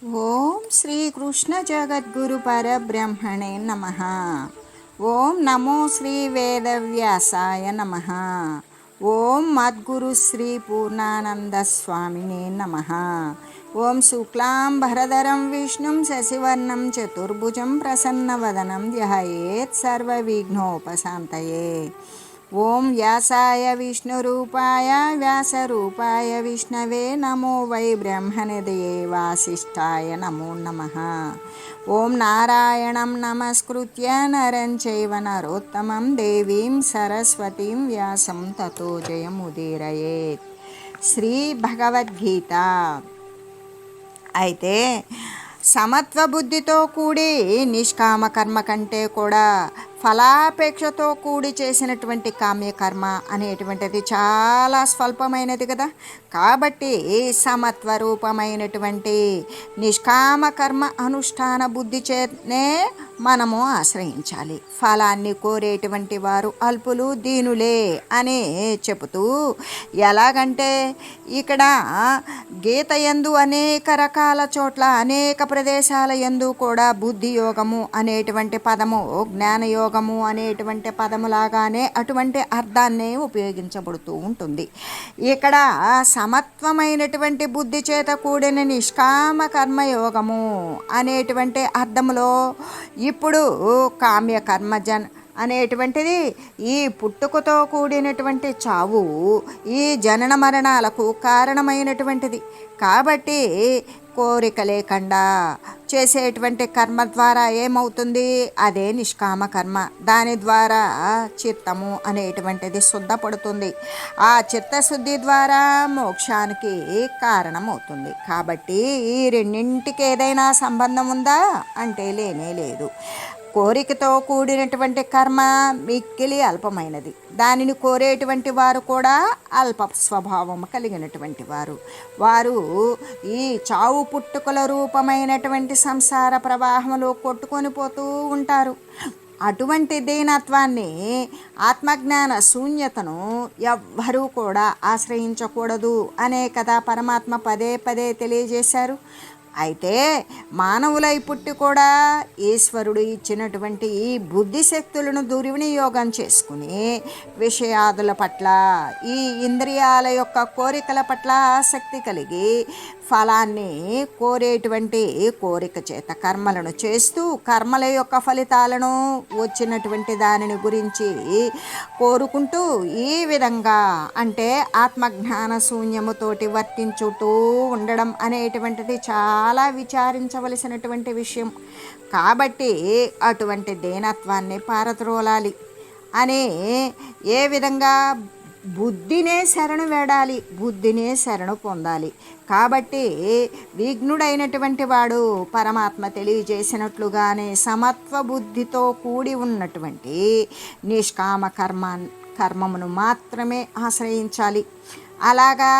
ఓం శ్రీకృష్ణ జగద్గురు పరబ్రహ్మణే నమ ఓం నమో శ్రీ వేదవ్యాసాయ నమ ఓం మద్గురు శ్రీ పూర్ణానంద స్వామినే నమ ఓం శుక్లాం భరధరం విష్ణుం శశివర్ణం చతుర్భుజం ప్రసన్నవదనం ధ్యాయేత్ సర్వవిఘ్నోపశాంతయే ఓం వ్యాసాయ విష్ణురూపాయ వ్యాసరూపాయ విష్ణవే నమో వై బ్రహ్మనిదయే వాసిష్ఠాయ నమో నమ. ఓం నారాయణం నమస్కృత్య నరం చైవ నరోత్తమం దేవీం సరస్వతీం వ్యాసం తతో జయముదీరయేత్ శ్రీ భగవద్గీత. అయితే సమత్వ బుద్ధితో కూడి నిష్కామ కర్మ కంటే కూడా ఫలాపేక్షతో కూడి చేసినటువంటి కామ్యకర్మ అనేటువంటిది చాలా స్వల్పమైనది కదా. కాబట్టి సమత్వ రూపమైనటువంటి నిష్కామ కర్మ అనుష్ఠాన బుద్ధి చేతనే మనము ఆశ్రయించాలి. ఫలాన్ని కోరేటువంటి వారు అల్పులు దీనులే అని చెబుతూ ఎలాగంటే ఇక్కడ గీత ఎందు అనేక రకాల చోట్ల అనేక ప్రదేశాల ఎందు కూడా బుద్ధి యోగము అనేటువంటి పదము జ్ఞానయోగము అనేటువంటి పదములాగానే అటువంటి అర్థాన్నే ఉపయోగించబడుతూ ఉంటుంది. ఇక్కడ సమత్వమైనటువంటి బుద్ధి చేత కూడిన నిష్కామ కర్మయోగము అనేటువంటి అర్థములో ఇప్పుడు కామ్య కర్మజన్ అనేటువంటిది ఈ పుట్టుకతో కూడినటువంటి చావు ఈ జనన మరణాలకు కారణమైనటువంటిది. కాబట్టి కోరిక లేకుండా చేసేటువంటి కర్మ ద్వారా ఏమవుతుంది? అదే నిష్కామ కర్మ. దాని ద్వారా చిత్తము అనేటువంటిది శుద్ధపడుతుంది. ఆ చిత్తశుద్ధి ద్వారా మోక్షానికి కారణమవుతుంది. కాబట్టి ఈ రెండింటికి ఏదైనా సంబంధం ఉందా? అంటే లేనే లేదు. కోరికతో కూడినటువంటి కర్మ మిక్కిలి అల్పమైనది. దానిని కోరేటువంటి వారు కూడా అల్ప స్వభావం కలిగినటువంటి వారు. వారు ఈ చావు పుట్టుకల రూపమైనటువంటి సంసార ప్రవాహంలో కొట్టుకొని పోతూ ఉంటారు. అటువంటి దీనత్వాన్ని ఆత్మజ్ఞాన శూన్యతను ఎవ్వరూ కూడా ఆశ్రయించకూడదు అనే కదా పరమాత్మ పదే పదే తెలియజేశారు. అయితే మానవులై పుట్టి కూడా ఈశ్వరుడు ఇచ్చినటువంటి ఈ బుద్ధి శక్తులను దుర్వినియోగం చేసుకుని విషయాదుల పట్ల ఈ ఇంద్రియాల యొక్క కోరికల పట్ల ఆసక్తి కలిగి ఫలాన్ని కోరేటువంటి కోరిక చేత కర్మలను చేస్తూ కర్మల యొక్క ఫలితాలను వచ్చినటువంటి దానిని గురించి కోరుకుంటూ ఈ విధంగా అంటే ఆత్మజ్ఞాన శూన్యముతోటి వర్తించుతూ ఉండడం అనేటువంటిది చాలా చాలా విచారించవలసినటువంటి విషయం. కాబట్టి అటువంటి దేనత్వాన్ని పారద్రోలాలి. అని ఏ విధంగా బుద్ధినే శరణు వేడాలి బుద్ధినే శరణు పొందాలి. కాబట్టి విఘ్నుడైనటువంటి వాడు పరమాత్మ తెలియజేసినట్లుగానే సమత్వ బుద్ధితో కూడి ఉన్నటువంటి నిష్కామ కర్మ కర్మమును మాత్రమే ఆశ్రయించాలి. అలాగా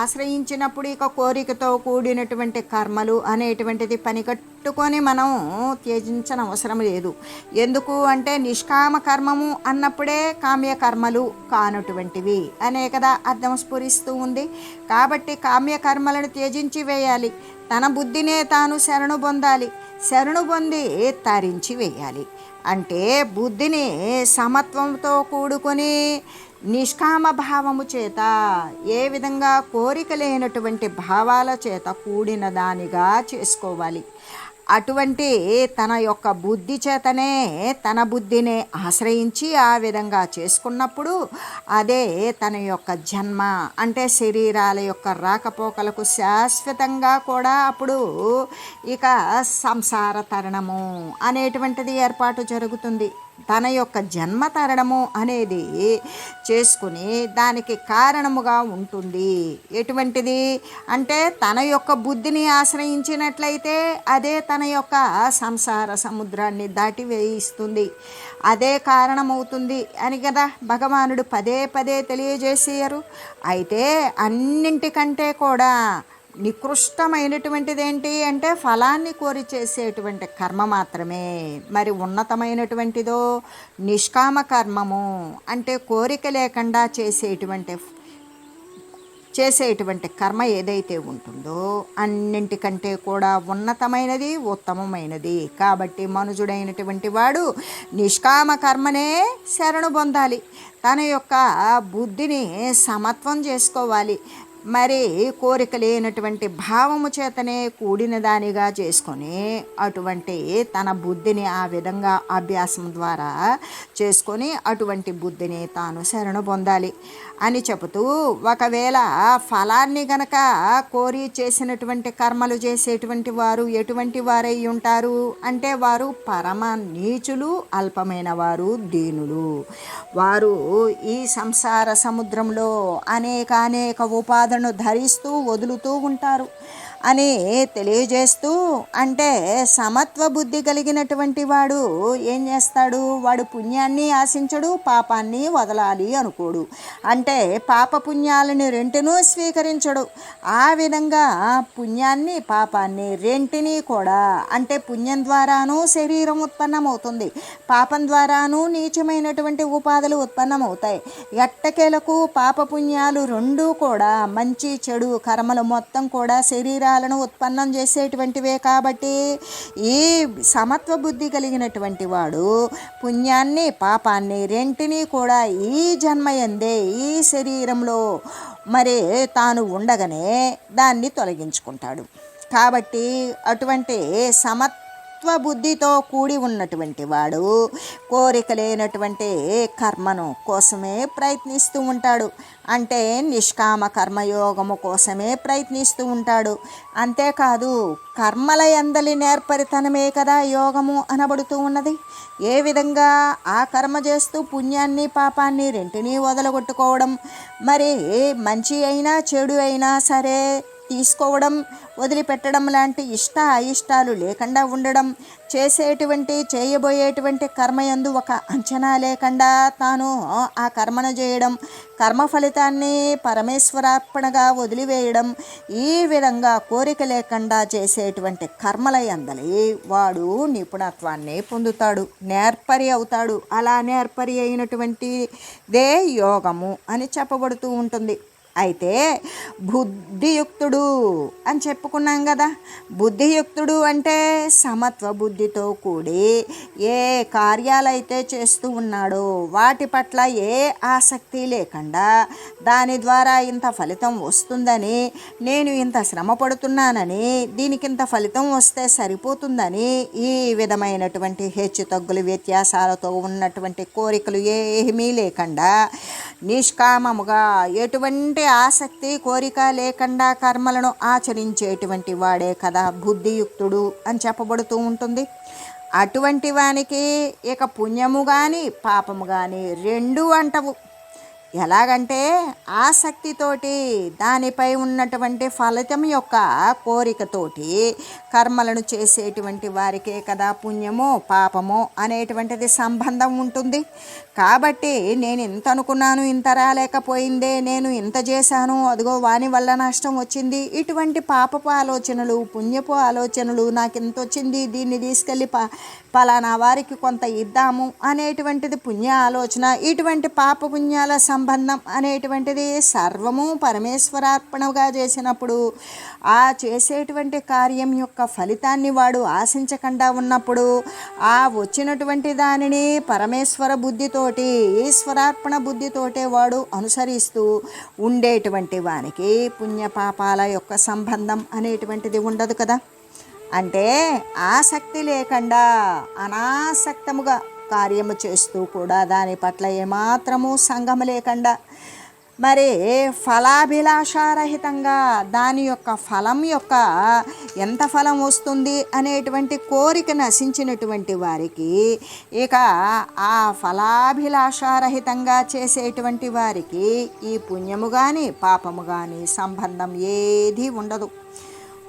ఆశ్రయించినప్పుడు ఇక కోరికతో కూడినటువంటి కర్మలు అనేటువంటిది పనికట్టుకొని మనం త్యజించిన అవసరం లేదు. ఎందుకు అంటే నిష్కామ కర్మము అన్నప్పుడే కామ్య కర్మలు కానటువంటివి. అనే కదా అర్థం స్ఫురిస్తూ ఉంది. కాబట్టి కామ్య కర్మలను త్యజించి వేయాలి. తన బుద్ధినే తాను శరణు పొందాలి శరణు పొంది తరించి వేయాలి. అంటే బుద్ధిని సమత్వంతో కూడుకొని నిష్కామ భావము చేత ఏ విధంగా కోరిక లేనటువంటి భావాల చేత కూడిన దానిగా చేసుకోవాలి. అటువంటి తన యొక్క బుద్ధి చేతనే తన బుద్ధిని ఆశ్రయించి ఆ విధంగా చేసుకున్నప్పుడు అదే తన యొక్క జన్మ అంటే శరీరాల యొక్క రాకపోకలకు శాశ్వతంగా కూడా అప్పుడు ఇక సంసార తరణము అనేటువంటిది ఏర్పాటు జరుగుతుంది. తన యొక్క జన్మ తరడము అనేది చేసుకుని దానికి కారణముగా ఉంటుంది. ఎటువంటిది? అంటే తన యొక్క బుద్ధిని ఆశ్రయించినట్లయితే అదే తన యొక్క సంసార సముద్రాన్ని దాటి వేయిస్తుంది అదే కారణమవుతుంది అని కదా భగవానుడు పదే పదే తెలియజేసేయరు. అయితే అన్నింటికంటే కూడా నికృష్టమైనటువంటిది ఏంటి అంటే ఫలాన్ని కోరి చేసేటువంటి కర్మ మాత్రమే. మరి ఉన్నతమైనటువంటిదో నిష్కామ కర్మము అంటే కోరిక లేకుండా చేసేటువంటి చేసేటువంటి కర్మ ఏదైతే ఉంటుందో అన్నింటికంటే కూడా ఉన్నతమైనది ఉత్తమమైనది. కాబట్టి మనుజుడైనటువంటి వాడు నిష్కామ కర్మనే శరణు పొందాలి. తన యొక్క బుద్ధిని సమత్వం చేసుకోవాలి. మరి కోరిక లేనటువంటి భావము చేతనే కూడిన దానిగా చేసుకొని అటువంటి తన బుద్ధిని ఆ విధంగా అభ్యాసం ద్వారా చేసుకొని అటువంటి బుద్ధిని తాను శరణు పొందాలి. అని చెబుతూ ఒకవేళ ఫలాన్ని గనక కోరి చేసినటువంటి కర్మలు చేసేటువంటి వారు ఎటువంటి వారై ఉంటారు? అంటే వారు పరమ నీచులు అల్పమైన వారు దీనులు. వారు ఈ సంసార సముద్రంలో అనేక అనేక ఉపాధులను ధరిస్తూ వదులుతూ ఉంటారు. అని తెలియజేస్తూ అంటే సమత్వ బుద్ధి కలిగినటువంటి వాడు ఏం చేస్తాడు? వాడు పుణ్యాన్ని ఆశించడు పాపాన్ని వదలాలి అనుకోడు. అంటే పాప పుణ్యాలను రెంటినూ స్వీకరించడు. ఆ విధంగా పుణ్యాన్ని పాపాన్ని రెంటిని కూడా అంటే పుణ్యం ద్వారాను శరీరం ఉత్పన్నమవుతుంది. పాపం ద్వారానూ నీచమైనటువంటి ఉపాధులు ఉత్పన్నమవుతాయి. ఎట్టకేలకు పాప పుణ్యాలు రెండూ కూడా మంచి చెడు కర్మలు మొత్తం కూడా శరీరాలను ఉత్పన్నం చేసేటువంటివే కాబట్టి ఈ సమత్వ బుద్ధి కలిగినటువంటి వాడు పుణ్యాన్ని పాపాన్ని రెంటిని కూడా ఈ జన్మయందే ఈ శరీరంలో మరి తాను ఉండగానే దాన్ని తొలగించుకుంటాడు. కాబట్టి అటువంటి సమత్వ బుద్ధితో కూడి ఉన్నటువంటి వాడు కోరిక లేనటువంటి కర్మను కోసమే ప్రయత్నిస్తూ ఉంటాడు. అంటే నిష్కామ కర్మయోగము కోసమే ప్రయత్నిస్తూ ఉంటాడు. అంతేకాదు కర్మల ఎందలి నేర్పరితనమే కదా యోగము అనబడుతూ ఉన్నది. ఏ విధంగా ఆ కర్మ చేస్తూ పుణ్యాన్ని పాపాన్ని రెంటినీ వదలగొట్టుకోవడం మరి మంచి అయినా చెడు అయినా సరే తీసుకోవడం వదిలిపెట్టడం లాంటి ఇష్ట అయిష్టాలు లేకుండా ఉండడం చేసేటువంటి చేయబోయేటువంటి కర్మయందు ఒక అంచనా లేకుండా తాను ఆ కర్మను చేయడం కర్మ ఫలితాన్ని పరమేశ్వరార్పణగా వదిలివేయడం ఈ విధంగా కోరిక లేకుండా చేసేటువంటి కర్మలయందలి వాడు నిపుణత్వాన్ని పొందుతాడు నేర్పరి అవుతాడు. అలా నేర్పరి అయినటువంటిదే యోగము అని చెప్పబడుతూ ఉంటుంది. అయితే బుద్ధియుక్తుడు అని చెప్పుకున్నాం కదా. బుద్ధియుక్తుడు అంటే సమత్వ బుద్ధితో కూడి ఏ కార్యాలైతే చేస్తూ ఉన్నాడో వాటి పట్ల ఏ ఆసక్తి లేకుండా దాని ద్వారా ఇంత ఫలితం వస్తుందని నేను ఇంత శ్రమ పడుతున్నానని దీనికి ఇంత ఫలితం వస్తే సరిపోతుందని ఈ విధమైనటువంటి హెచ్చు తగ్గులు వ్యత్యాసాలతో ఉన్నటువంటి కోరికలు ఏమీ లేకుండా నిష్కామముగా ఎటువంటి ఆసక్తి కోరిక లేకుండా కర్మలను ఆచరించేటువంటి వాడే కదా బుద్ధియుక్తుడు అని చెప్పబడుతూ ఉంటుంది. అటువంటి వానికి ఇక పుణ్యము కానీ పాపము కానీ రెండు అంటవు. ఎలాగంటే ఆసక్తితోటి దానిపై ఉన్నటువంటి ఫలితం యొక్క కోరికతోటి కర్మలను చేసేటువంటి వారికే కదా పుణ్యమో పాపమో అనేటువంటిది సంబంధం ఉంటుంది. కాబట్టి నేను ఇంత అనుకున్నాను ఇంత రాలేకపోయిందే నేను ఇంత చేశాను అదిగో వాని వల్ల నష్టం వచ్చింది. ఇటువంటి పాపపు ఆలోచనలు పుణ్యపు ఆలోచనలు నాకు ఇంత వచ్చింది దీన్ని తీసుకెళ్ళి ప పలానా వారికి కొంత ఇద్దాము అనేటువంటిది పుణ్య ఆలోచన. ఇటువంటి పాప పుణ్యాల సంబంధం అనేటువంటిది సర్వము పరమేశ్వరార్పణగా చేసినప్పుడు ఆ చేసేటువంటి కార్యం యొక్క ఫలితాన్ని వాడు ఆశించకుండా ఉన్నప్పుడు ఆ వచ్చినటువంటి దానిని పరమేశ్వర బుద్ధితో బుద్ధితోటి ఈశ్వరార్పణ బుద్ధితోటే వాడు అనుసరిస్తూ ఉండేటువంటి వానికి పుణ్యపాపాల యొక్క సంబంధం అనేటువంటిది ఉండదు కదా. అంటే ఆసక్తి లేకుండా అనాసక్తముగా కార్యము చేస్తూ కూడా దాని పట్ల ఏమాత్రము సంగము లేకుండా మరి ఫలాభిలాషారహితంగా దాని యొక్క ఫలం యొక్క ఎంత ఫలం వస్తుంది అనేటువంటి కోరిక నశించినటువంటి వారికి ఇక ఆ ఫలాభిలాషారహితంగా చేసేటువంటి వారికి ఈ పుణ్యము కానీ పాపము కానీ సంబంధం ఏది ఉండదు.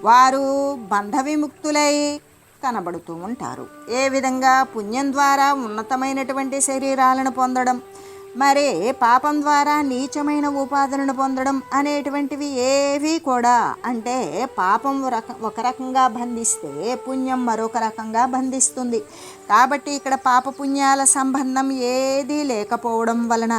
వారు బంధ విముక్తులై కనబడుతూ ఉంటారు. ఏ విధంగా పుణ్యం ద్వారా ఉన్నతమైనటువంటి శరీరాలను పొందడం మరి పాపం ద్వారా నీచమైన ఉపాధులను పొందడం అనేటువంటివి ఏవి కూడా అంటే పాపం రక ఒక రకంగా బంధిస్తే పుణ్యం మరొక రకంగా బంధిస్తుంది. కాబట్టి ఇక్కడ పాపపుణ్యాల సంబంధం ఏదీ లేకపోవడం వలన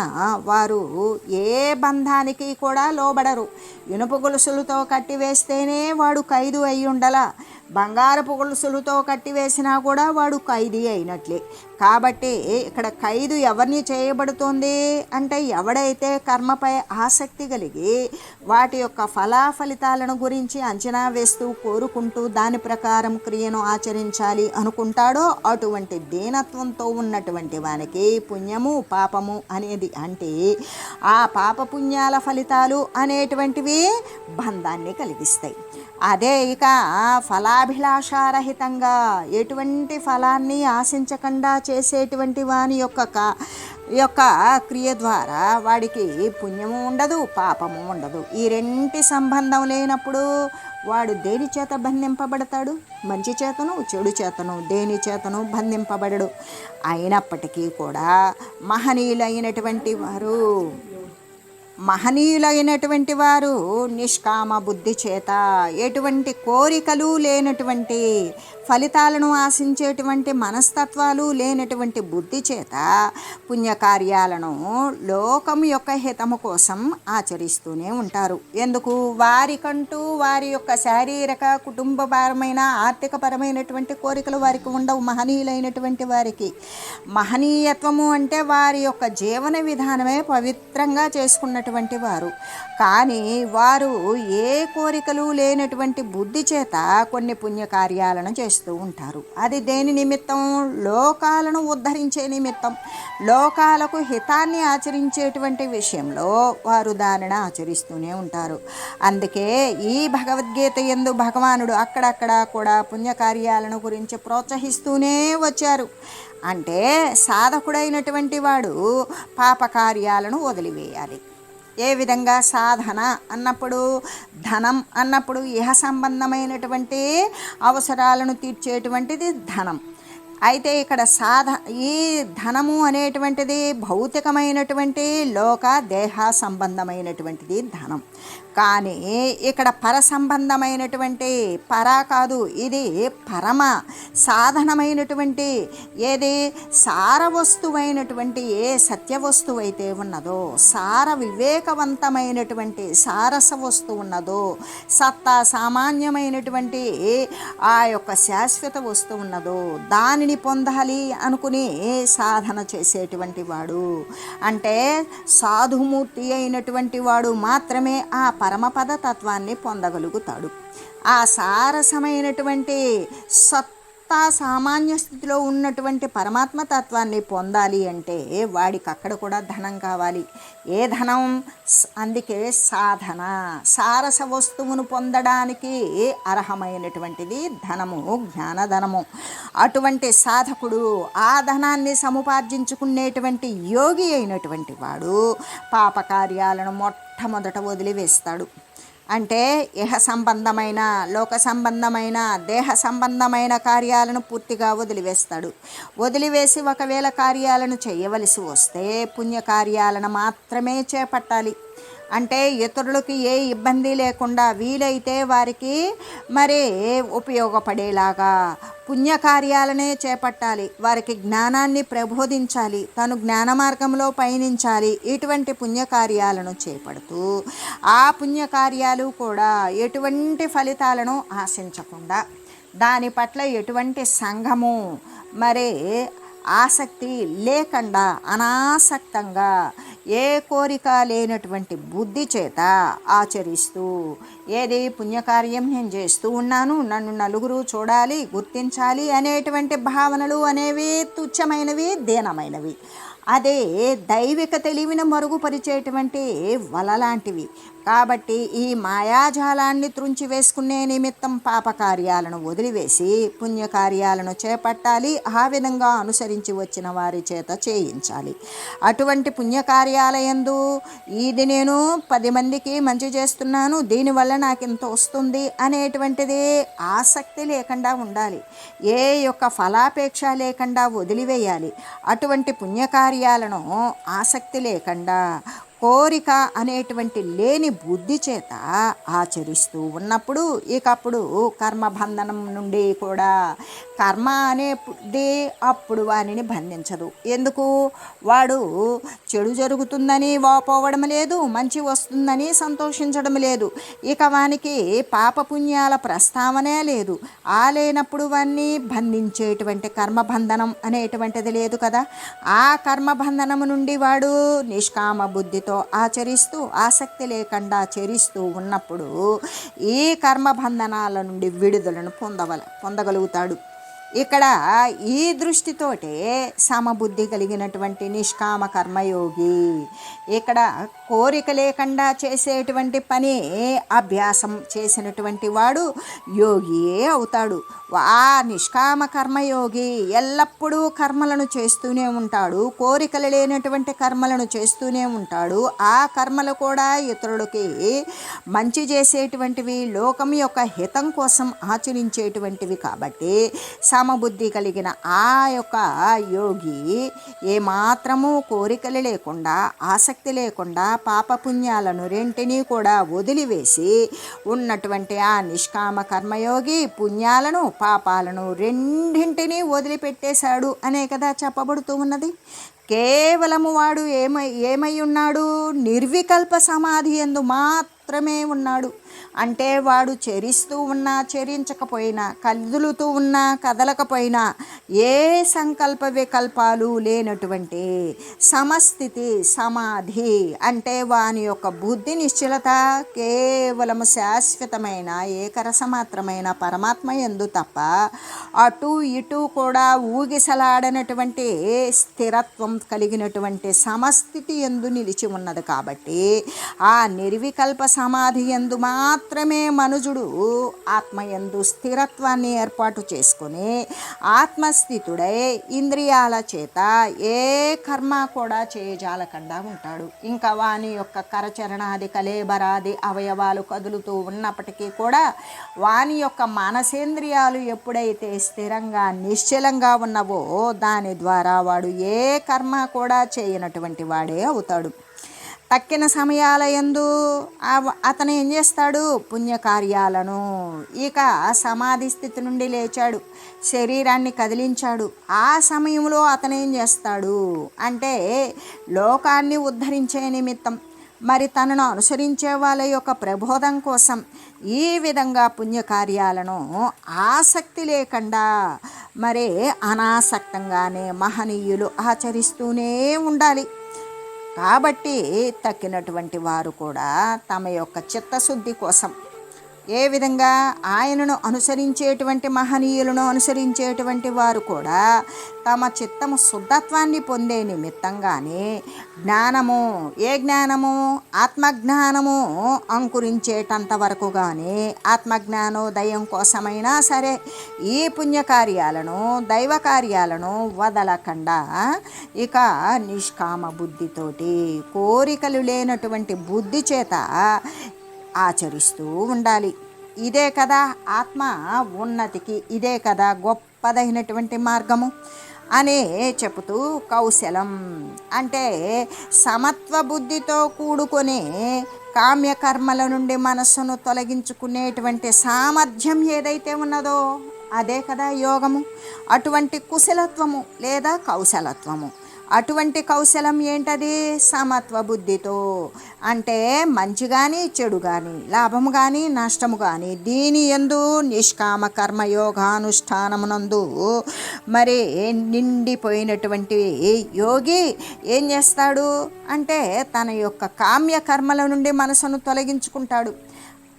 వారు ఏ బంధానికి కూడా లోబడరు. ఇనుప గొలుసులతో కట్టివేస్తేనే వాడు ఖైదు అయి ఉండలా బంగారపు గొలుసులతో కట్టివేసినా కూడా వాడు ఖైదీ అయినట్లే. కాబట్టి ఇక్కడ ఖైదు ఎవరిని చేయబడుతోంది అంటే ఎవడైతే కర్మపై ఆసక్తి కలిగి వాటి యొక్క ఫలాఫలితాలను గురించి అంచనా వేస్తూ కోరుకుంటూ దాని ప్రకారం క్రియను ఆచరించాలి అనుకుంటాడో అటువంటి దీనత్వంతో ఉన్నటువంటి వానికి పుణ్యము పాపము అనేది అంటే ఆ పాప పుణ్యాల ఫలితాలు అనేటువంటివి బంధాన్ని కలిగిస్తాయి. అదే ఇక ఫలాభిలాషారహితంగా ఎటువంటి ఫలాన్ని ఆశించకుండా చేసేటువంటి వాని యొక్క యొక్క క్రియ ద్వారా వాడికి పుణ్యము ఉండదు పాపము ఉండదు. ఈ రెంటి సంబంధం లేనప్పుడు వాడు దేని చేత బంధింపబడతాడు? మంచి చేతను చెడు చేతను దేని చేతను బంధింపబడడు. అయినప్పటికీ కూడా మహనీయులైనటువంటి వారు మహనీయులైనటువంటి వారు నిష్కామ బుద్ధి చేత ఎటువంటి కోరికలు లేనటువంటి ఫలితాలను ఆశించేటువంటి మనస్తత్వాలు లేనటువంటి బుద్ధి చేత పుణ్యకార్యాలను లోకం యొక్క హితము కోసం ఆచరిస్తూనే ఉంటారు. ఎందుకు? వారికంటూ వారి యొక్క శారీరక కుటుంబపరమైన ఆర్థికపరమైనటువంటి కోరికలు వారికి ఉండవు. మహనీయులైనటువంటి వారికి మహనీయత్వము అంటే వారి యొక్క జీవన విధానమే పవిత్రంగా చేసుకున్నటువంటి వారు. కానీ వారు ఏ కోరికలు లేనటువంటి బుద్ధి చేత కొన్ని పుణ్యకార్యాలను చేస్తూ ఉంటారు. అది దేని నిమిత్తం? లోకాలను ఉద్ధరించే నిమిత్తం. లోకాలకు హితాన్ని ఆచరించేటువంటి విషయంలో వారు దానిని ఆచరిస్తూనే ఉంటారు. అందుకే ఈ భగవద్గీత ఎందు భగవానుడు అక్కడక్కడ కూడా పుణ్యకార్యాలను గురించి ప్రోత్సహిస్తూనే వచ్చారు. అంటే సాధకుడైనటువంటి వాడు పాపకార్యాలను వదిలివేయాలి. ఏ విధంగా సాధన అన్నప్పుడు ధనం అన్నప్పుడు ఇహ సంబంధమైనటువంటి అవసరాలను తీర్చేటువంటిది ధనం. అయితే ఇక్కడ సాధ ఈ ధనము అనేటువంటిది భౌతికమైనటువంటి లోక దేహ సంబంధమైనటువంటిది ధనం. కానీ ఇక్కడ పర సంబంధమైనటువంటి పరా కాదు ఇది పరమ సాధనమైనటువంటి ఏది? సార వస్తువైనటువంటి ఏ సత్య వస్తువు అయితే ఉన్నదో సార వివేకవంతమైనటువంటి సారస వస్తువు ఉన్నదో సత్తా సామాన్యమైనటువంటి ఆ యొక్క శాశ్వత వస్తువు ఉన్నదో దానిని పొందాలి అనుకుని సాధన చేసేటువంటి వాడు. అంటే సాధుమూర్తి అయినటువంటి వాడు మాత్రమే ఆ పరమపద తత్వాన్ని పొందగలుగుతాడు. ఆ సారసమైనటువంటి సత్ సత్తా సామాన్య స్థితిలో ఉన్నటువంటి పరమాత్మ తత్వాన్ని పొందాలి అంటే వాడికి అక్కడ కూడా ధనం కావాలి. ఏ ధనం? అందుకే సాధన. సారస వస్తువును పొందడానికి అర్హమైనటువంటిది ధనము జ్ఞానధనము. అటువంటి సాధకుడు ఆ ధనాన్ని సముపార్జించుకునేటువంటి యోగి అయినటువంటి వాడు పాపకార్యాలను మొట్టమొదట వదిలివేస్తాడు. అంటే ఇహ సంబంధమైన లోక సంబంధమైన దేహ సంబంధమైన కార్యాలను పూర్తిగా వదిలివేస్తాడు. వదిలివేసి ఒకవేళ కార్యాలను చేయవలసి వస్తే పుణ్యకార్యాలను మాత్రమే చేపట్టాలి. అంటే ఇతరులకి ఏ ఇబ్బంది లేకుండా వీలైతే వారికి మరి ఉపయోగపడేలాగా పుణ్యకార్యాలనే చేపట్టాలి. వారికి జ్ఞానాన్ని ప్రబోధించాలి. తను జ్ఞాన మార్గంలో పయనించాలి. ఇటువంటి పుణ్యకార్యాలను చేపడుతూ ఆ పుణ్యకార్యాలు కూడా ఎటువంటి ఫలితాలను ఆశించకుండా దాని పట్ల ఎటువంటి సంఘము మరి ఆసక్తి లేకుండా అనాసక్తంగా ఏ కోరిక లేనటువంటి బుద్ధి చేత ఆచరిస్తూ ఏది పుణ్యకార్యం నేను చేస్తూ ఉన్నాను నన్ను నలుగురు చూడాలి గుర్తించాలి అనేటువంటి భావనలు అనేవి తుచ్చమైనవి దీనమైనవి. అదే దైవిక తెలివిని మరుగుపరిచేటువంటి వల లాంటివి. కాబట్టి ఈ మాయాజాలాన్ని త్రుంచి వేసుకునే నిమిత్తం పాపకార్యాలను వదిలివేసి పుణ్యకార్యాలను చేపట్టాలి ఆ విధంగా అనుసరించి వచ్చిన వారి చేత చేయించాలి. అటువంటి పుణ్యకార్యాలయందు ఇది నేను పది మందికి మంచి చేస్తున్నాను దీనివల్ల నాకు ఇంత వస్తుంది అనేటువంటిది ఆసక్తి లేకుండా ఉండాలి. ఏ యొక్క ఫలాపేక్ష లేకుండా వదిలివేయాలి. అటువంటి పుణ్యకార్యాలను ఆసక్తి లేకుండా కోరిక అనేటువంటి లేని బుద్ధి చేత ఆచరిస్తూ ఉన్నప్పుడు ఇకప్పుడు కర్మబంధనం నుండి కూడా కర్మ అనేది అప్పుడు వానిని బంధించదు. ఎందుకు? వాడు చెడు జరుగుతుందని వాపోవడం లేదు మంచి వస్తుందని సంతోషించడం లేదు. ఇక వానికి పాపపుణ్యాల ప్రస్తావనే లేదు. ఆ లేనప్పుడు వాన్ని బంధించేటువంటి కర్మబంధనం అనేటువంటిది లేదు కదా. ఆ కర్మబంధనము నుండి వాడు నిష్కామ బుద్ధితో ఆచరిస్తూ ఆసక్తి లేకుండా చరిస్తూ ఉన్నప్పుడు ఈ కర్మబంధనాల నుండి విడుదలను పొందవల పొందగలుగుతాడు. ఇక్కడ ఈ దృష్టితోటే సమబుద్ధి కలిగినటువంటి నిష్కామ కర్మయోగి. ఇక్కడ కోరిక లేకుండా చేసేటువంటి పని అభ్యాసం చేసినటువంటి వాడు యోగియే అవుతాడు. ఆ నిష్కామ కర్మయోగి ఎల్లప్పుడూ కర్మలను చేస్తూనే ఉంటాడు. కోరికలు లేనటువంటి కర్మలను చేస్తూనే ఉంటాడు. ఆ కర్మలు కూడా ఇతరులకి మంచి చేసేటువంటివి లోకం యొక్క హితం కోసం ఆచరించేటువంటివి కాబట్టి సమబుద్ధి కలిగిన ఆ యొక్క యోగి ఏమాత్రము కోరికలు లేకుండా ఆసక్తి లేకుండా పాపపుణ్యాలను రెంటినీ కూడా వదిలివేసి ఉన్నటువంటి ఆ నిష్కామ కర్మయోగి పుణ్యాలను పాపాలను రెండింటినీ వదిలిపెట్టేశాడు అనే కదా చెప్పబడుతూ ఉన్నది. కేవలము వాడు ఏమై ఏమై ఉన్నాడు? నిర్వికల్ప సమాధి ఎందు మాత్రమే ఉన్నాడు. అంటే వాడు చెరిస్తూ ఉన్నా చెరించకపోయినా కదులుతూ ఉన్నా కదలకపోయినా ఏ సంకల్ప వికల్పాలు లేనటువంటి సమస్థితి సమాధి అంటే వాని యొక్క బుద్ధి నిశ్చలత కేవలము శాశ్వతమైన ఏకరసమాత్రమైన పరమాత్మ ఎందు తప్ప అటు ఇటు కూడా ఊగిసలాడనటువంటి స్థిరత్వం కలిగినటువంటి సమస్థితి ఎందు నిలిచి ఉన్నది కాబట్టి ఆ నిర్వికల్ప సమాధి ఎందు మాత్రం మాత్రమే మనుజుడు ఆత్మయందు స్థిరత్వాన్ని ఏర్పాటు చేసుకొని ఆత్మస్థితుడై ఇంద్రియాల చేత ఏ కర్మ కూడా చేయజాలకుండా ఉంటాడు. ఇంకా వాని యొక్క కరచరణాది కలేబరాది అవయవాలు కదులుతూ ఉన్నప్పటికీ కూడా వాని యొక్క మనసేంద్రియాలు ఎప్పుడైతే స్థిరంగా నిశ్చలంగా ఉన్నవో దాని ద్వారా వాడు ఏ కర్మ కూడా చేయనటువంటి వాడే అవుతాడు. తక్కిన సమయాలయందు అతను ఏం చేస్తాడు? పుణ్యకార్యాలను. ఇక సమాధి స్థితి నుండి లేచాడు. శరీరాన్ని కదిలించాడు. ఆ సమయంలో అతను ఏం చేస్తాడు అంటే లోకాన్ని ఉద్ధరించే నిమిత్తం మరి తనను అనుసరించే వాళ్ళ యొక్క ప్రబోధం కోసం ఈ విధంగా పుణ్యకార్యాలను ఆసక్తి లేకుండా మరి అనాసక్తంగానే మహనీయులు ఆచరిస్తూనే ఉండాలి. కాబట్టి తక్కినటువంటి వారు కూడా తమ యొక్క చిత్తశుద్ధి కోసం ఏ విధంగా ఆయనను అనుసరించేటువంటి మహనీయులను అనుసరించేటువంటి వారు కూడా తమ చిత్తము శుద్ధత్వాన్ని పొందే నిమిత్తంగానే జ్ఞానము ఏ జ్ఞానము? ఆత్మజ్ఞానము అంకురించేటంత వరకు కానీ ఆత్మజ్ఞానోదయం కోసమైనా సరే ఈ పుణ్యకార్యాలను దైవ కార్యాలను వదలకుండా ఇక నిష్కామ బుద్ధితోటి కోరికలు లేనటువంటి బుద్ధి చేత ఆచరిస్తూ ఉండాలి. ఇదే కదా ఆత్మ ఉన్నతికి ఇదే కదా గొప్పదైనటువంటి మార్గము అని చెబుతూ కౌశలం. అంటే సమత్వ బుద్ధితో కూడుకొని కామ్యకర్మల నుండి మనస్సును తొలగించుకునేటువంటి సామర్థ్యం ఏదైతే ఉన్నదో అదే కదా యోగము. అటువంటి కుశలత్వము లేదా కౌశలత్వము. అటువంటి కౌశలం ఏంటది? సమత్వ బుద్ధితో. అంటే మంచి కానీ చెడు కానీ లాభము కానీ నష్టము కానీ దీని ఎందు నిష్కామ కర్మయోగానుష్ఠానమునందు మరి నిండిపోయినటువంటి యోగి ఏం చేస్తాడు? అంటే తన యొక్క కామ్య కర్మల నుండి మనసును తొలగించుకుంటాడు.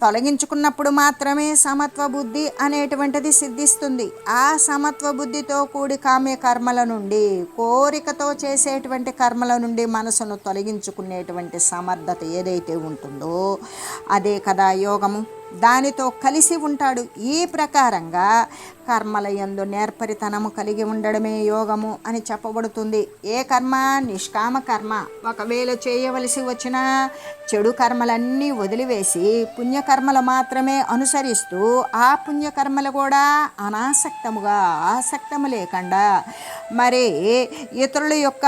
తొలగించుకున్నప్పుడు మాత్రమే సమత్వ బుద్ధి అనేటువంటిది సిద్ధిస్తుంది. ఆ సమత్వ బుద్ధితో కూడి కామ్య కర్మల నుండి కోరికతో చేసేటువంటి కర్మల నుండి మనసును తొలగించుకునేటువంటి సమర్థత ఏదైతే ఉంటుందో అదే కదా యోగము. దానితో కలిసి ఉంటాడు. ఈ ప్రకారంగా కర్మలయందు నేర్పరితనము కలిగి ఉండడమే యోగము అని చెప్పబడుతుంది. ఏ కర్మ? నిష్కామ కర్మ. ఒకవేళ చేయవలసి వచ్చిన చెడు కర్మలన్నీ వదిలివేసి పుణ్యకర్మలు మాత్రమే అనుసరిస్తూ ఆ పుణ్యకర్మలు కూడా అనాసక్తముగా ఆసక్తము లేకుండా మరి ఇతరుల యొక్క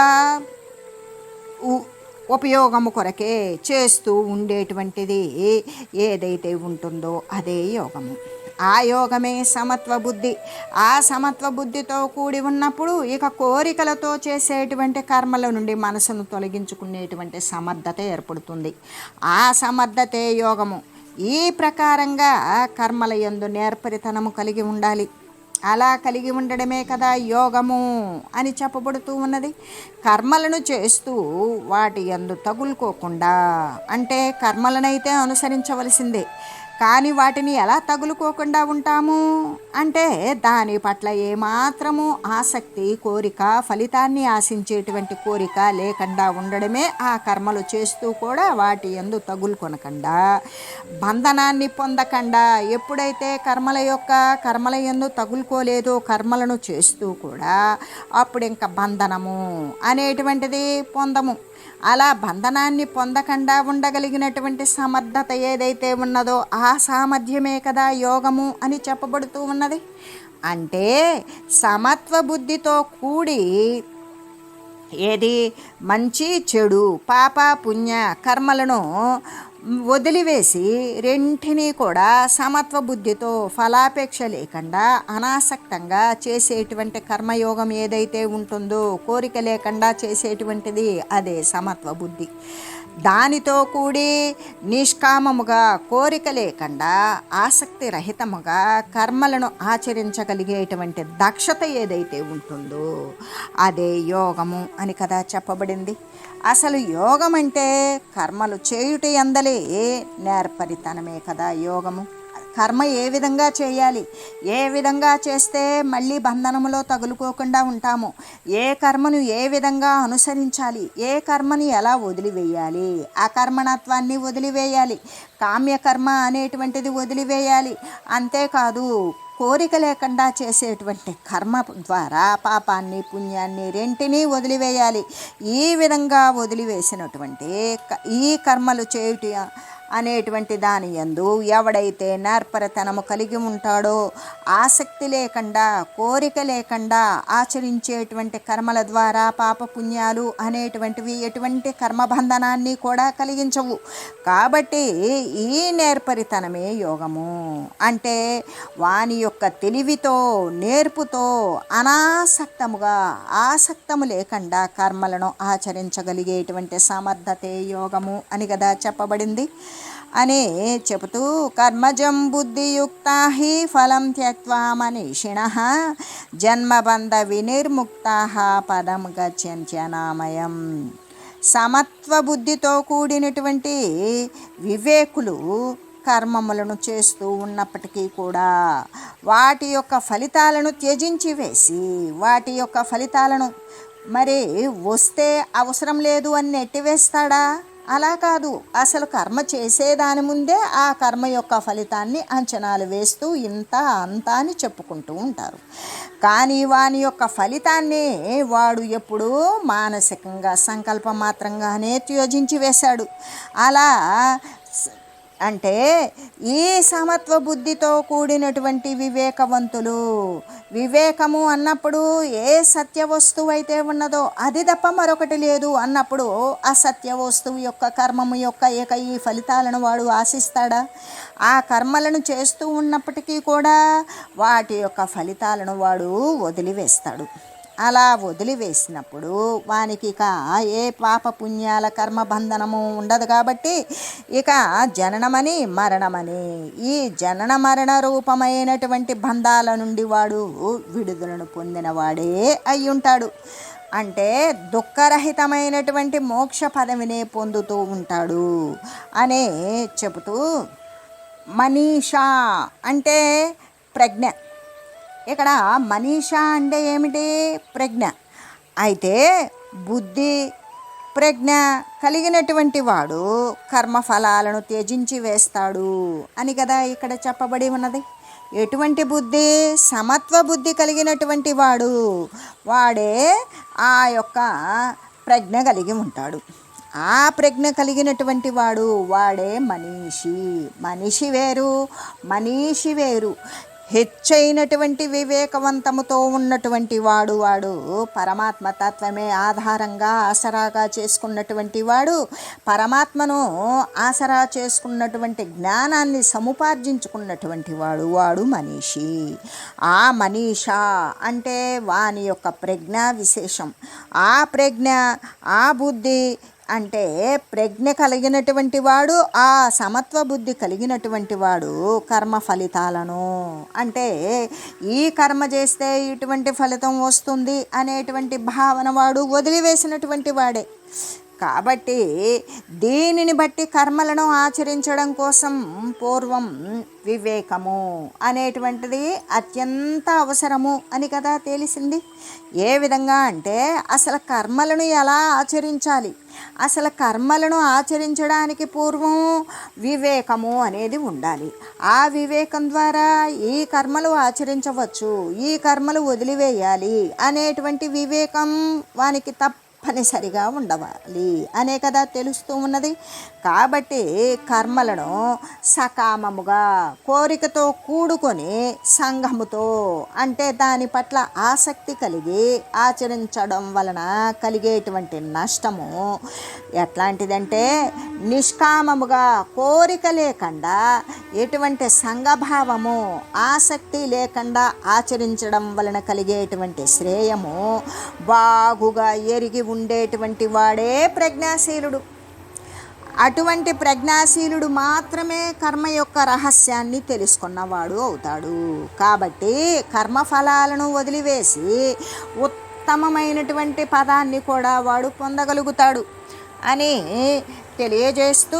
ఉ- ఉపయోగము కొరకే చేస్తూ ఉండేటువంటిది ఏదైతే ఉంటుందో అదే యోగము. ఆ యోగమే సమత్వ బుద్ధి. ఆ సమత్వ బుద్ధితో కూడి ఉన్నప్పుడు ఇక కోరికలతో చేసేటువంటి కర్మల నుండి మనసును తొలగించుకునేటువంటి సమర్థత ఏర్పడుతుంది. ఆ సమర్థతే యోగము. ఈ ప్రకారంగా కర్మల యందు నేర్పరితనము కలిగి ఉండాలి. అలా కలిగి ఉండడమే కదా యోగము అని చెప్పబడుతూ ఉన్నది. కర్మలను చేస్తూ వాటి ఎందు తగులుకోకుండా అంటే కర్మలనైతే అనుసరించవలసిందే. కానీ వాటిని ఎలా తగులుకోకుండా ఉంటాము? అంటే దాని పట్ల ఏమాత్రము ఆసక్తి కోరిక ఫలితాన్ని ఆశించేటువంటి కోరిక లేకుండా ఉండడమే ఆ కర్మలు చేస్తూ కూడా వాటి ఎందు తగులుకొనకుండా బంధనాన్ని పొందకుండా ఎప్పుడైతే కర్మల యొక్క కర్మల ఎందు తగులుకోలేదో కర్మలను చేస్తూ కూడా అప్పుడు ఇంకా బంధనము అనేటువంటిది పొందము. అలా బంధనాన్ని పొందకుండా ఉండగలిగినటువంటి సమర్థత ఏదైతే ఉన్నదో ఆ సామర్థ్యమే కదా యోగము అని చెప్పబడుతూ ఉన్నది. అంటే సమత్వ బుద్ధితో కూడి ఏది మంచి చెడు పాప పుణ్య కర్మలను వదిలివేసి రెంటిని కూడా సమత్వ బుద్ధితో ఫలాపేక్ష లేకుండా అనాసక్తంగా చేసేటువంటి కర్మయోగం ఏదైతే ఉంటుందో కోరిక లేకుండా చేసేటువంటిది అదే సమత్వ బుద్ధి. దానితో కూడి నిష్కామముగా కోరిక లేకుండా ఆసక్తి రహితముగా కర్మలను ఆచరించగలిగేటువంటి దక్షత ఏదైతే ఉంటుందో అదే యోగము అని కదా చెప్పబడింది. అసలు యోగం అంటే కర్మలు చేయుట ఎందలే? నేర్పరితనమే కదా యోగము. కర్మ ఏ విధంగా చేయాలి? ఏ విధంగా చేస్తే మళ్ళీ బంధనములో తగులుకోకుండా ఉంటాము? ఏ కర్మను ఏ విధంగా అనుసరించాలి? ఏ కర్మని ఎలా వదిలివేయాలి? అకర్మణత్వాన్ని వదిలివేయాలి. కామ్యకర్మ అనేటువంటిది వదిలివేయాలి. అంతేకాదు కోరిక లేకుండా చేసేటువంటి కర్మ ద్వారా పాపాన్ని పుణ్యాన్ని రెంటినీ వదిలివేయాలి. ఈ విధంగా వదిలివేసినటువంటి క- ఈ కర్మలు చేయుట అనేటువంటి దాని యందు ఎవడైతే నేర్పరతనము కలిగి ఉంటాడో ఆసక్తి లేకుండా కోరిక లేకుండా ఆచరించేటువంటి కర్మల ద్వారా పాప పుణ్యాలు అనేటువంటివి ఎటువంటి కర్మబంధనాన్ని కూడా కలిగించవు. కాబట్టి ఈ నేర్పరితనమే యోగము. అంటే వాని యొక్క తెలివితో నేర్పుతో అనాసక్తముగా ఆసక్తము లేకుండా కర్మలను ఆచరించగలిగేటువంటి సమర్థతే యోగము అని కదా చెప్పబడింది. అని చెబుతూ కర్మజం బుద్ధియుక్త హి ఫలం త్యక్వా మనీషిణ జన్మబంధ వినిర్ముక్త పదం గచ్చంత్యనామయం. సమత్వ బుద్ధితో కూడినటువంటి వివేకులు కర్మములను చేస్తూ ఉన్నప్పటికీ కూడా వాటి యొక్క ఫలితాలను త్యజించి వేసి వాటి యొక్క ఫలితాలను మరి వస్తే అవసరం లేదు అని నెట్టివేస్తాడా అలా కాదు. అసలు కర్మ చేసేదాని ముందే ఆ కర్మ యొక్క ఫలితాన్ని అంచనాలు వేస్తూ ఇంత అంత అని చెప్పుకుంటూ ఉంటారు. కానీ వాని యొక్క ఫలితాన్ని వాడు ఎప్పుడూ మానసికంగా సంకల్ప మాత్రంగానే త్యోజించి వేశాడు. అలా అంటే ఈ సమత్వ బుద్ధితో కూడినటువంటి వివేకవంతులు. వివేకము అన్నప్పుడు ఏ సత్య వస్తువు అయితే ఉన్నదో అది తప్ప మరొకటి లేదు అన్నప్పుడు ఆ సత్య వస్తువు యొక్క కర్మము యొక్క ఏక ఈ ఫలితాలను వాడు ఆశిస్తాడా? ఆ కర్మలను చేస్తూ ఉన్నప్పటికీ కూడా వాటి యొక్క ఫలితాలను వాడు వదిలివేస్తాడు. అలా వదిలివేసినప్పుడు వానికి ఇక ఏ పాప పుణ్యాల కర్మ బంధనము ఉండదు కాబట్టి ఇక జననమని మరణమని ఈ జనన మరణ రూపమైనటువంటి బంధాల నుండి వాడు విడుదలను పొందినవాడే అయి ఉంటాడు. అంటే దుఃఖరహితమైనటువంటి మోక్ష పదవినే పొందుతూ ఉంటాడు అనే చెబుతూ మనీషా అంటే ప్రజ్ఞ. ఇక్కడ మనీషా అంటే ఏమిటి? ప్రజ్ఞ. అయితే బుద్ధి ప్రజ్ఞ కలిగినటువంటి వాడు కర్మఫలాలను త్యజించి వేస్తాడు అని కదా ఇక్కడ చెప్పబడి ఉన్నది. ఎటువంటి బుద్ధి? సమత్వ బుద్ధి కలిగినటువంటి వాడు. వాడే ఆ యొక్క ప్రజ్ఞ కలిగి ఉంటాడు. ఆ ప్రజ్ఞ కలిగినటువంటి వాడు వాడే మనీషి. మనిషి వేరు మనీషి వేరు. హెచ్చైనటువంటి వివేకవంతముతో ఉన్నటువంటి వాడు వాడు పరమాత్మ తత్వమే ఆధారంగా ఆసరాగా చేసుకున్నటువంటి వాడు పరమాత్మను ఆసరా చేసుకున్నటువంటి జ్ఞానాన్ని సముపార్జించుకున్నటువంటి వాడు వాడు మనీషి. ఆ మనీష అంటే వాని యొక్క ప్రజ్ఞ విశేషం. ఆ ప్రజ్ఞ ఆ బుద్ధి అంటే ప్రజ్ఞ కలిగినటువంటి వాడు ఆ సమత్వ బుద్ధి కలిగినటువంటి వాడు కర్మ ఫలితాలను. అంటే ఈ కర్మ చేస్తే ఇటువంటి ఫలితం వస్తుంది అనేటువంటి భావన వాడు వదిలివేసినటువంటి వాడే. కాబట్టి దీనిని బట్టి కర్మలను ఆచరించడం కోసం పూర్వం వివేకము అనేటువంటిది అత్యంత అవసరము అని కదా తెలిసింది. ఏ విధంగా అంటే అసలు కర్మలను ఎలా ఆచరించాలి? అసలు కర్మలను ఆచరించడానికి పూర్వం వివేకము అనేది ఉండాలి. ఆ వివేకం ద్వారా ఈ కర్మలు ఆచరించవచ్చు ఈ కర్మలు వదిలివేయాలి అనేటువంటి వివేకం వానికి తప్ప తప్పనిసరిగా ఉండవాలి. అనే కదా తెలుస్తూ ఉన్నది. కాబట్టి కర్మలను సకామముగా కోరికతో కూడుకొని సంఘముతో అంటే దాని పట్ల ఆసక్తి కలిగి ఆచరించడం వలన కలిగేటువంటి నష్టము ఎట్లాంటిదంటే నిష్కామముగా కోరిక లేకుండా ఎటువంటి సంఘభావము ఆసక్తి లేకుండా ఆచరించడం వలన కలిగేటువంటి శ్రేయము బాగుగా ఎరిగి ఉండేటువంటి వాడే ప్రజ్ఞాశీలుడు. అటువంటి ప్రజ్ఞాశీలుడు మాత్రమే కర్మ యొక్క రహస్యాన్ని తెలుసుకున్నవాడు అవుతాడు. కాబట్టి కర్మఫలాలను వదిలివేసి ఉత్తమమైనటువంటి పదాన్ని కూడా వాడు పొందగలుగుతాడు అని తెలియజేస్తూ